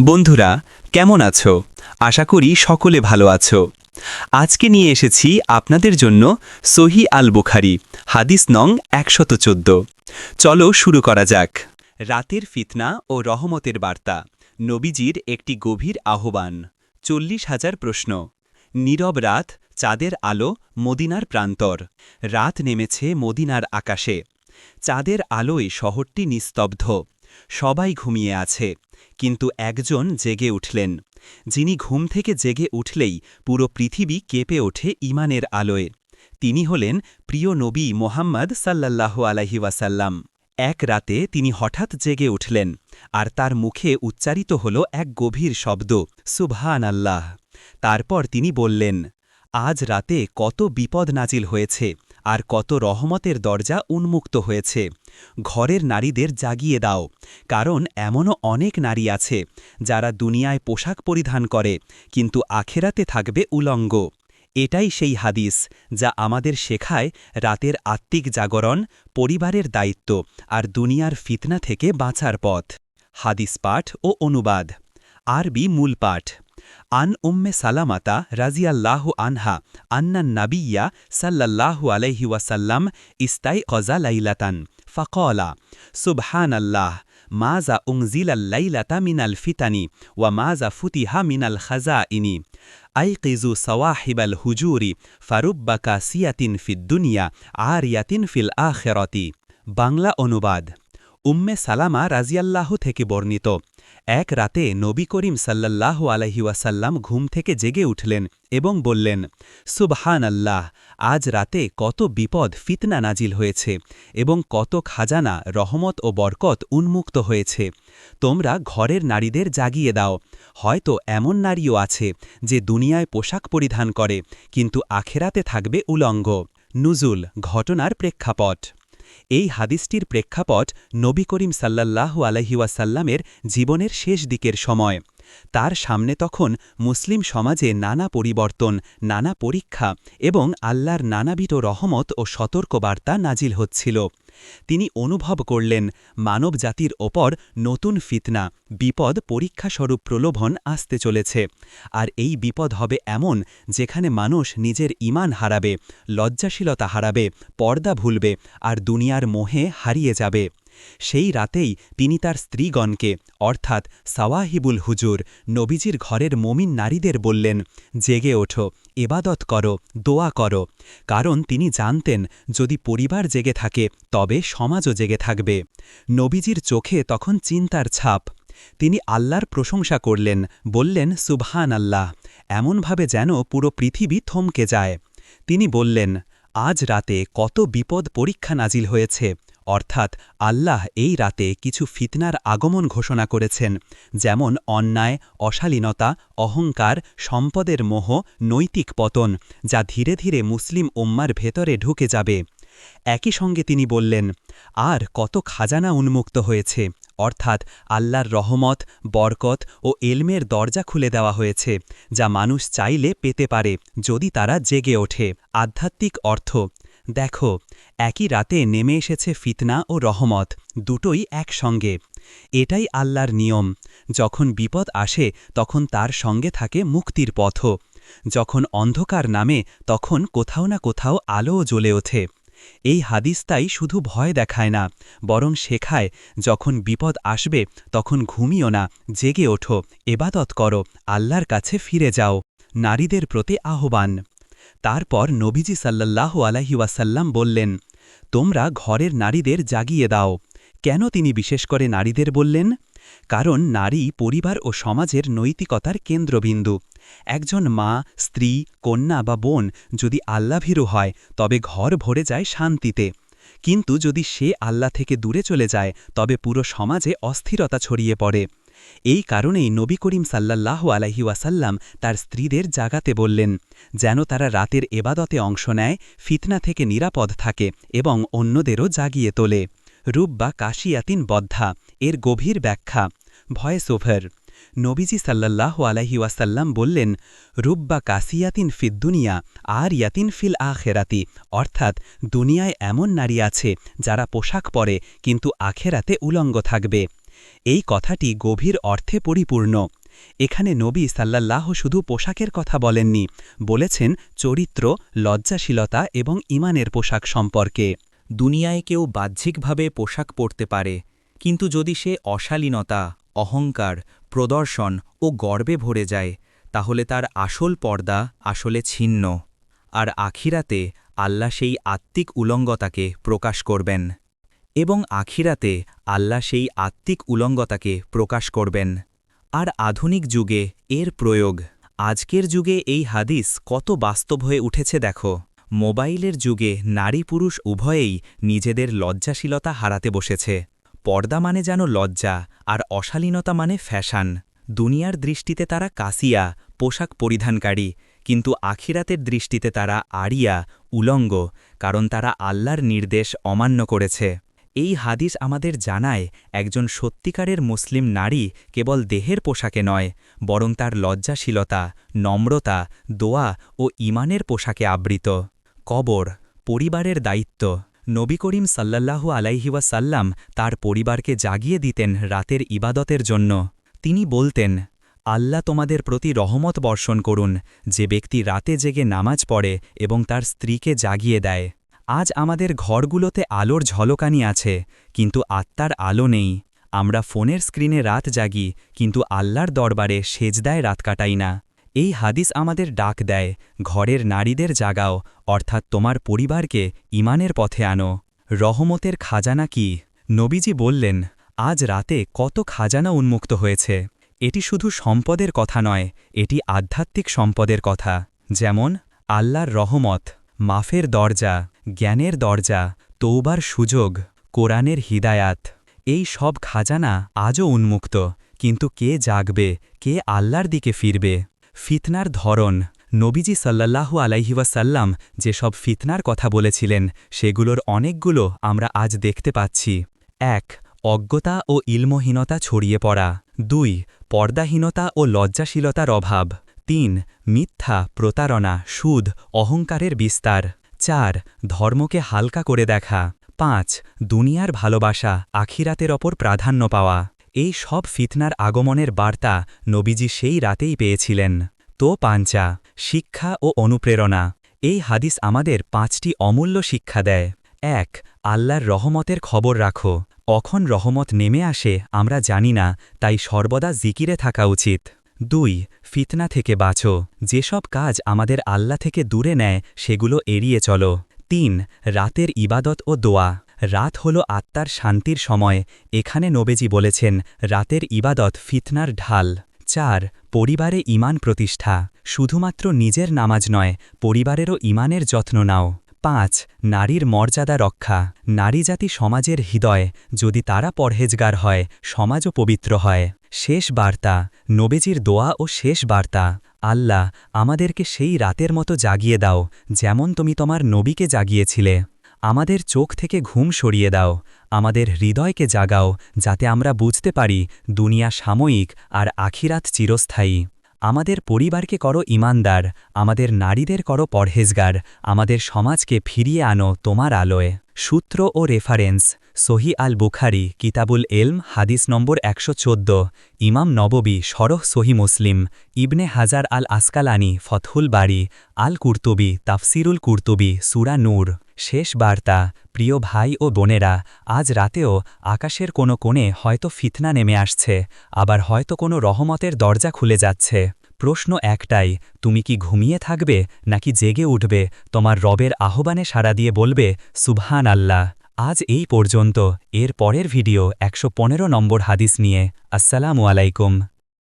বন্ধুরা, কেমন আছো? আশা করি সকলে ভালো আছো। আজকে নিয়ে এসেছি আপনাদের জন্য সহি আল বুখারি, হাদিস নং একশত চোদ্দ। চলো শুরু করা যাক। রাতের ফিতনা ও রহমতের বার্তা, নবীজির একটি গভীর আহ্বান, চল্লিশ হাজার প্রশ্ন। নীরব রাত, চাঁদের আলো, মদিনার প্রান্তর। রাত নেমেছে মদিনার আকাশে। চাঁদের আলোয় শহরটি নিস্তব্ধ। সবাই ঘুমিয়ে আছে। কিন্তু একজন জেগে উঠলেন। যিনি ঘুম থেকে জেগে উঠলেই পুরো পৃথিবী কেঁপে ওঠে ইমানের আলোয়। তিনি হলেন প্রিয় নবী মোহাম্মদ সাল্লাল্লাহু আলাহি ওয়াসাল্লাম। এক রাতে তিনি হঠাৎ জেগে উঠলেন আর তার মুখে উচ্চারিত হল এক গভীর শব্দ সুবহান আল্লাহ তারপর তিনি বললেন, আজ রাতে কত বিপদ নাজিল হয়েছে আর কত রহমতের দরজা উন্মুক্ত হয়েছে। ঘরের নারীদের জাগিয়ে দাও, কারণ এমনও অনেক নারী আছে যারা দুনিয়ায় পোশাক পরিধান করে, কিন্তু আখেরাতে থাকবে উলঙ্গ। এটাই সেই হাদিস যা আমাদের শেখায় রাতের আত্মিক জাগরণ, পরিবারের দায়িত্ব আর দুনিয়ার ফিতনা থেকে বাঁচার পথ। হাদিস পাঠ ও অনুবাদ। আরবি মূল পাঠ। আন উম্মে সালামাতা রাজিয়াল্লাহু আনহা আন্নান নাবিয়্যা সাল্লাল্লাহু আলাইহি ওয়াসাল্লাম ইস্তাই কজা লাইলাতান ফাকলা সুবহানাল্লাহ মাজা উংজিলাল লাইলাতা মিনাল ফিতানি ওয়া মাজা ফুতিহা মিনাল খাজাইনি আইকিজু সওয়াহিবাল হুজুরি ফারুব্বা কাসিয়াতিন ফিদ্দুনিয়া আরিয়াতিন ফিল আখেরতি বাংলা অনুবাদ উম্মে সালামা রাজিয়াল্লাহু থেকে বর্ণিত এক রাতে নবী করিম সাল্লাল্লাহু আলহিউসাল্লাম ঘুম থেকে জেগে উঠলেন এবং বললেন সুবহান আল্লাহ আজ রাতে কত বিপদ ফিতনা নাজিল হয়েছে এবং কত খাজানা, রহমত ও বরকত উন্মুক্ত হয়েছে। তোমরা ঘরের নারীদের জাগিয়ে দাও। হয়তো এমন নারীও আছে যে দুনিয়ায় পোশাক পরিধান করে, কিন্তু আখেরাতে থাকবে উলঙ্গ। নুজুল, ঘটনার প্রেক্ষাপট। এই হাদিসটির প্রেক্ষাপট নবী করিম সাল্লাহু আলহিউসাল্লামের জীবনের শেষ দিকের সময়। তার সামনে তখন মুসলিম সমাজে নানা পরিবর্তন, নানা পরীক্ষা এবং আল্লাহর নানাবিট রহমত ও সতর্কবার্তা নাজিল হচ্ছিল। তিনি অনুভব করলেন মানব জাতির ওপর নতুন ফিতনা, বিপদ পরীক্ষাস্বরূপ প্রলোভন আসতে চলেছে। আর এই বিপদ হবে এমন যেখানে মানুষ নিজের ইমান হারাবে, লজ্জাশীলতা হারাবে, পর্দা ভুলবে আর দুনিয়ার মোহে হারিয়ে যাবে। সেই রাতেই তিনি তার স্ত্রীগণকে, অর্থাৎ সাওয়াহিবুল হুজুর, নবীজির ঘরের মমিন নারীদের বললেন, জেগে ওঠো এবাদত করো, দোয়া করো। কারণ তিনি জানতেন, যদি পরিবার জেগে থাকে, তবে সমাজও জেগে থাকবে। নবীজির চোখে তখন চিন্তার ছাপ। তিনি আল্লাহর প্রশংসা করলেন, বললেন সুবহান আল্লাহ এমনভাবে যেন পুরো পৃথিবী থমকে যায়। তিনি বললেন, আজ রাতে কত বিপদ পরীক্ষা নাজিল হয়েছে। অর্থাৎ আল্লাহ এই রাতে কিছু ফিতনার আগমন ঘোষণা করেছেন, যেমন অন্যায়, অশালীনতা, অহংকার, সম্পদের মোহ, নৈতিক পতন, যা ধীরে ধীরে মুসলিম উম্মার ভেতরে ঢুকে যাবে। একই সঙ্গে তিনি বললেন, আর কত খাজানা উন্মুক্ত হয়েছে, অর্থাৎ আল্লাহর রহমত, বরকত ও এলমের দরজা খুলে দেওয়া হয়েছে, যা মানুষ চাইলে পেতে পারে যদি তারা জেগে ওঠে। আধ্যাত্মিক অর্থ দেখো, একই রাতে নেমে এসেছে ফিতনা ও রহমত, দুটোই একসঙ্গে। এটাই আল্লাহর নিয়ম। যখন বিপদ আসে, তখন তার সঙ্গে থাকে মুক্তির পথ। যখন অন্ধকার নামে, তখন কোথাও না কোথাও আলোও জ্বলে ওঠে। এই হাদিস তাই শুধু ভয় দেখায় না, বরং শেখায়, যখন বিপদ আসবে, তখন ঘুমিও না, জেগে ওঠো, এবাদত করো, আল্লাহর কাছে ফিরে যাও, নারীদের প্রতি আহ্বান। তারপর নবীজি সাল্লাল্লাহু আলাহি ওয়াসাল্লাম বললেন, তোমরা ঘরের নারীদের জাগিয়ে দাও। কেন তিনি বিশেষ করে নারীদের বললেন? কারণ নারী পরিবার ও সমাজের নৈতিকতার কেন্দ্রবিন্দু। একজন মা, স্ত্রী, কন্যা বা বোন যদি আল্লাভীরু হয়, তবে ঘর ভরে যায় শান্তিতে। কিন্তু যদি সে আল্লাহ থেকে দূরে চলে যায়, তবে পুরো সমাজে অস্থিরতা ছড়িয়ে পড়ে। এই কারণেই নবী করিম সাল্লাল্লাহ আলহি তার স্ত্রীদের জাগাতে বললেন, যেন তারা রাতের এবাদতে অংশ নেয়, ফিতনা থেকে নিরাপদ থাকে এবং অন্যদেরও জাগিয়ে তোলে। রূপ বা কাশিয়াতিন বদ্ধা, এর গভীর ব্যাখ্যা, ভয়েস ওভার। নবীজি সাল্লাল্লাহ আলহি ওয়াসাল্লাম বললেন রুব্বা কাসিয়াতিন ফিদ্দুনিয়া আর ইয়াতিন ফিল আখেরাতি, অর্থাৎ দুনিয়ায় এমন নারী আছে যারা পোশাক পরে, কিন্তু আখেরাতে উলঙ্গ থাকবে। এই কথাটি গভীর অর্থে পরিপূর্ণ। এখানে নবী সাল্লাল্লাহ শুধু পোশাকের কথা বলেননি, বলেছেন চরিত্র, লজ্জাশীলতা এবং ইমানের পোশাক সম্পর্কে। দুনিয়ায় কেউ বাহ্যিকভাবে পোশাক পরতে পারে, কিন্তু যদি সে অশালীনতা, অহংকার, প্রদর্শন ও গর্বে ভরে যায়, তাহলে তার আসল পর্দা আসলে ছিন্ন। আর আখিরাতে আল্লাহ সেই আত্মিক উলঙ্গতাকে প্রকাশ করবেন। এবং আখিরাতে আল্লাহ সেই আত্মিক উলঙ্গতাকে প্রকাশ করবেন। আর আধুনিক যুগে এর প্রয়োগ। আজকের যুগে এই হাদিস কত বাস্তব হয়ে উঠেছে দেখো। মোবাইলের যুগে নারী পুরুষ উভয়েই নিজেদের লজ্জাশীলতা হারাতে বসেছে। পর্দা মানে যেন লজ্জা, আর অশালীনতা মানে ফ্যাশান। দুনিয়ার দৃষ্টিতে তারা কাসিয়া, পোশাক পরিধানকারী, কিন্তু আখিরাতের দৃষ্টিতে তারা আড়িয়া উলঙ্গ, কারণ তারা আল্লাহর নির্দেশ অমান্য করেছে। এই হাদিস আমাদের জানায়, একজন সত্যিকারের মুসলিম নারী কেবল দেহের পোশাকে নয়, বরং তার লজ্জাশীলতা, নম্রতা, দোয়া ও ইমানের পোশাকে আবৃত। কবর, পরিবারের দায়িত্ব। নবী করিম সাল্লাল্লাহু আলাইহিওয়াসাল্লাম তার পরিবারকে জাগিয়ে দিতেন রাতের ইবাদতের জন্য। তিনি বলতেন, আল্লাহ তোমাদের প্রতি রহমত বর্ষণ করুন, যে ব্যক্তি রাতে জেগে নামাজ পড়ে এবং তার স্ত্রীকে জাগিয়ে দেয়। আজ আমাদের ঘরগুলোতে আলোর ঝলকানি আছে, কিন্তু আত্মার আলো নেই। আমরা ফোনের স্ক্রিনে রাত জাগি, কিন্তু আল্লাহর দরবারে সেজদায় রাত কাটাই না। এই হাদিস আমাদের ডাক দেয়, ঘরের নারীদের জাগাও, অর্থাৎ তোমার পরিবারকে ইমানের পথে আনো। রহমতের খাজানা কি? নবীজি বললেন, আজ রাতে কত খাজানা উন্মুক্ত হয়েছে। এটি শুধু সম্পদের কথা নয়, এটি আধ্যাত্মিক সম্পদের কথা। যেমন, আল্লাহর রহমত, মাফের দরজা। জ্ঞানের দরজা তৌবার সুযোগ, কোরআনের হিদায়াত, এই সব খাজানা আজও উন্মুক্ত। কিন্তু কে জাগবে, কে আল্লাহর দিকে ফিরবে? ফিতনার ধরন, নবীজি সাল্লাল্লাহু আলাইহিওয়াসাল্লাম যেসব ফিতনার কথা বলেছিলেন, সেগুলোর অনেকগুলো আমরা আজ দেখতে পাচ্ছি। এক, অজ্ঞতা ও ইলমহীনতা ছড়িয়ে পড়া। দুই, পর্দাহীনতা ও লজ্জাশীলতার অভাব। তিন, মিথ্যা, প্রতারণা, সুদ, অহংকারের বিস্তার। চার, ধর্মকে হালকা করে দেখা। পাঁচ, দুনিয়ার ভালোবাসা, আখিরাতের ওপর প্রাধান্য পাওয়া। এই সব ফিতনার আগমনের বার্তা নবীজি সেই রাতেই পেয়েছিলেন। তো পাঞ্চা, শিক্ষা ও অনুপ্রেরণা। এই হাদিস আমাদের পাঁচটি অমূল্য শিক্ষা দেয়। এক, আল্লাহর রহমতের খবর রাখো। অখন রহমত নেমে আসে আমরা জানি না, তাই সর্বদা জিকিরে থাকা উচিত। দুই, ফিতনা থেকে বাঁচো। যেসব কাজ আমাদের আল্লাহ থেকে দূরে নেয়, সেগুলো এড়িয়ে চলো। তিন, রাতের ইবাদত ও দোয়া। রাত হল আত্মার শান্তির সময়। এখানে নবেজি বলেছেন, রাতের ইবাদত ফিতনার ঢাল। চার, পরিবারে ইমান প্রতিষ্ঠা। শুধুমাত্র নিজের নামাজ নয়, পরিবারেরও ইমানের যত্ন নাও। পাঁচ, নারীর মর্যাদা রক্ষা। নারী জাতি সমাজের হৃদয়, যদি তারা পরহেজগার হয়, সমাজও পবিত্র হয়। শেষ বার্তা, নবেজির দোয়া ও শেষ বার্তা। আল্লাহ, আমাদেরকে সেই রাতের মতো জাগিয়ে দাও, যেমন তুমি তোমার নবীকে জাগিয়েছিলে। আমাদের চোখ থেকে ঘুম সরিয়ে দাও, আমাদের হৃদয়কে জাগাও, যাতে আমরা বুঝতে পারি, দুনিয়া সাময়িক আর আখিরাত চিরস্থায়ী। আমাদের পরিবারকে করো ইমানদার আমাদের নারীদের করো পরহেজগার, আমাদের সমাজকে ফিরিয়ে আনো তোমার আলোয়। সূত্র ও রেফারেন্স, সহি আল বুখারি, কিতাবুল এলম, হাদিস নম্বর একশো চোদ্দ, ইমাম নববী, সরহ সহি মুসলিম, ইবনে হাজার আল আসকালানি ফথুল বাড়ি আল কুর্তুবি, তাফসিরুল কুর্তুবি, সুরা নূর, শেষ বার্তা, প্রিয় ভাই ও বোনেরা, আজ রাতেও আকাশের কোনো কোণে হয়তো ফিতনা নেমে আসছে, আবার হয়তো কোনো রহমতের দরজা খুলে যাচ্ছে। প্রশ্ন একটাই, তুমি কি ঘুমিয়ে থাকবে নাকি জেগে উঠবে? তোমার রবের আহ্বানে সাড়া দিয়ে বলবে সুবহান আল্লাহ আজ এই পর্যন্ত, এর পরের ভিডিও একশো পনেরো নম্বর হাদিস নিয়ে। আসসালামু আলাইকুম।